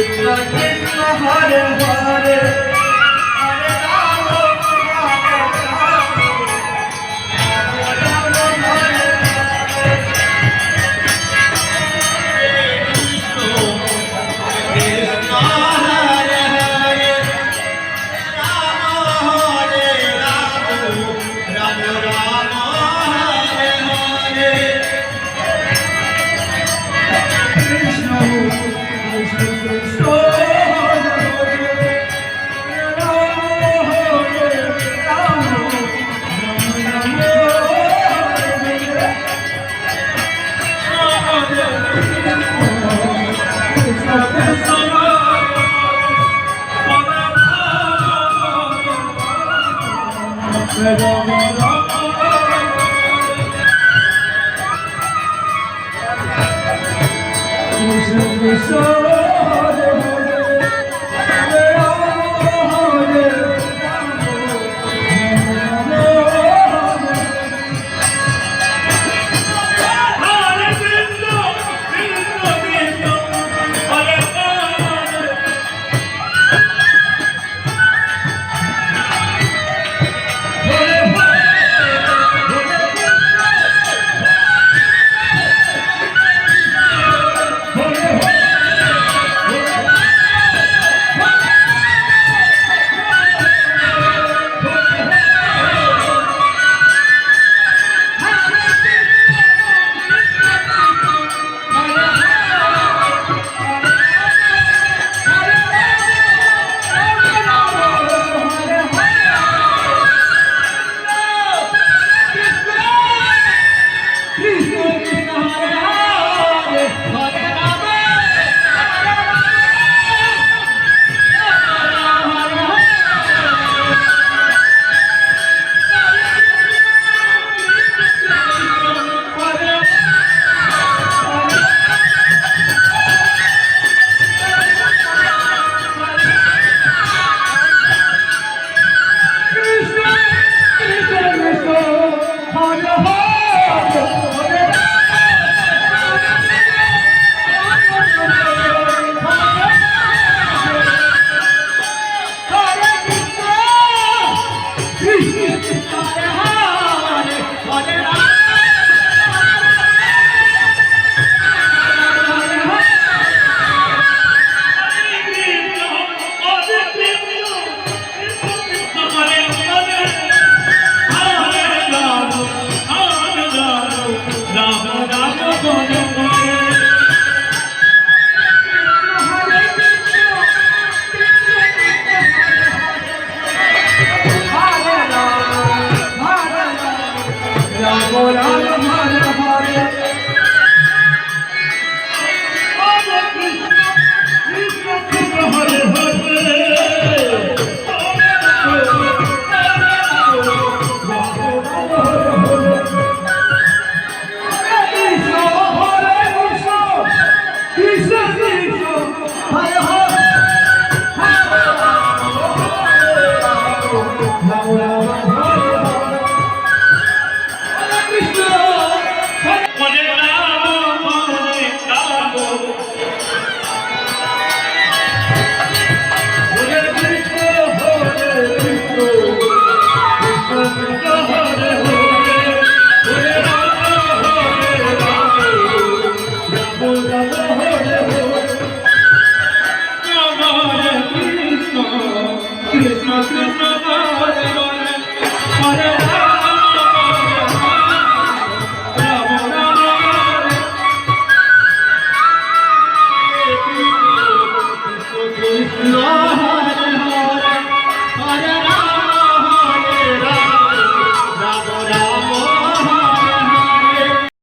Krishna Krishna Hare Hare. Krishna Krishna Hare Hare Hare Lord.